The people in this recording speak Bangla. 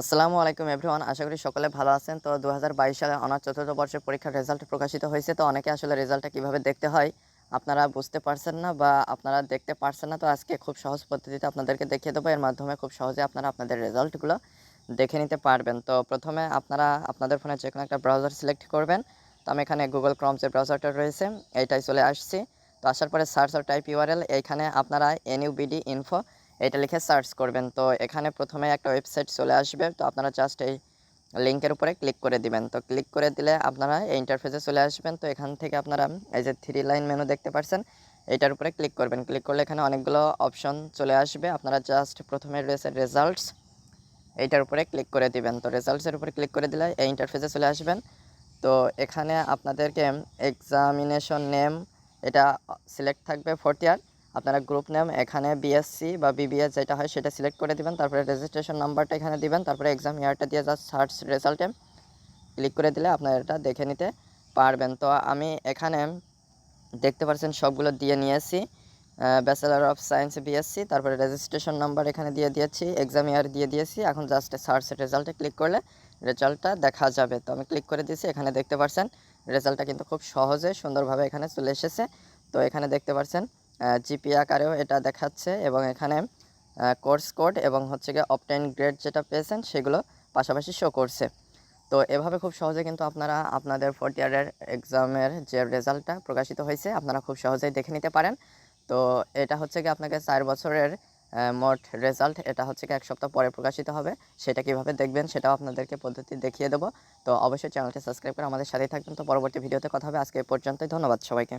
আসসালামু আলাইকুম এভরিওয়ান, আশা করি সকলে ভালো আছেন। তো দু হাজার বাইশ সালে অনার্স চতুর্থ বর্ষের পরীক্ষার রেজাল্ট প্রকাশিত হয়েছে। তো অনেকে আসলে রেজাল্টটা কীভাবে দেখতে হয় আপনারা বুঝতে পারছেন না বা আপনারা দেখতে পারছেন না। তো আজকে খুব সহজ পদ্ধতিতে আপনাদেরকে দেখিয়ে দেবো। এর মাধ্যমে খুব সহজে আপনারা আপনাদের রেজাল্টগুলো দেখে নিতে পারবেন। তো প্রথমে আপনারা আপনাদের ফোনে যে কোনো একটা ব্রাউজার সিলেক্ট করবেন। তো আমি এখানে গুগল ক্রম যে ব্রাউজারটা রয়েছে এইটাই চলে আসছি। তো আসার পরে সার্চ আর টাইপ ইউআরএল, এইখানে আপনারা এনইউবিডি ইনফো এটা লিখে সার্চ করবেন। তো এখানে প্রথমে একটা ওয়েবসাইট চলে আসবে। তো আপনারা জাস্ট এই লিঙ্কের উপরে ক্লিক করে দিবেন। তো ক্লিক করে দিলে আপনারা এই ইন্টারফেসে চলে আসবেন। তো এখান থেকে আপনারা এই যে থ্রি লাইন মেনু দেখতে পাচ্ছেন এইটার উপরে ক্লিক করবেন। ক্লিক করলে এখানে অনেকগুলো অপশন চলে আসবে। আপনারা জাস্ট প্রথমে রয়েছে রেজাল্টস এইটার উপরে ক্লিক করে দিবেন। তো রেজাল্টসের উপরে ক্লিক করে দিলে এই ইন্টারফেসে চলে আসবেন। তো এখানে আপনাদেরকে এক্সামিনেশন নেম এটা সিলেক্ট থাকবে ফোর্থ ইয়ার আপনারা গ্রুপ নেম এখানে বিএসসি বা বিবিএস যেটা হয় সেটা সিলেক্ট করে দিবেন, তারপরে রেজিস্ট্রেশন নাম্বারটা এখানে দিবেন, তারপরে এক্সাম ইয়ারটা দিয়ে জাস্ট সার্চ রেজাল্টে ক্লিক করে দিলে আপনারা এটা দেখে নিতে পারবেন। তো আমি এখানে দেখতে পাচ্ছেন সবগুলো দিয়ে নিয়েছি ব্যাচেলার অফ সায়েন্স বিএসসি তারপরে রেজিস্ট্রেশন নাম্বার এখানে দিয়ে দিয়েছি এক্সাম ইয়ার দিয়ে দিয়েছি, এখন জাস্ট সার্চ রেজাল্টে ক্লিক করলে রেজাল্টটা দেখা যাবে। তো আমি ক্লিক করে দিয়েছি, এখানে দেখতে পাচ্ছেন রেজাল্টটা কিন্তু খুব সহজে, সুন্দরভাবে এখানে চলে এসেছে। তো এখানে দেখতে পাচ্ছেন জিপি আকারেও এটা দেখাচ্ছে এবং এখানে কোর্স কোড এবং হচ্ছে গিয়ে অপটেন গ্রেড যেটা পেয়েছেন সেগুলো পাশাপাশি শো করছে। তো এভাবে খুব সহজে কিন্তু আপনারা আপনাদের ফোর্থ ইয়ারের এক্সামের যে রেজাল্টটা প্রকাশিত হয়েছে, আপনারা খুব সহজেই দেখে নিতে পারেন। তো এটা হচ্ছে কি আপনাকে চার বছরের মোট রেজাল্ট এটা হচ্ছে কি এক সপ্তাহ পরে প্রকাশিত হবে। সেটা কীভাবে দেখবেন সেটাও আপনাদেরকে পদ্ধতি দেখিয়ে দেবো। তো অবশ্যই চ্যানেলটি সাবস্ক্রাইব করে আমাদের সাথেই থাকবেন। তো পরবর্তী ভিডিওতে কথা হবে। আজকে পর্যন্তই। ধন্যবাদ সবাইকে।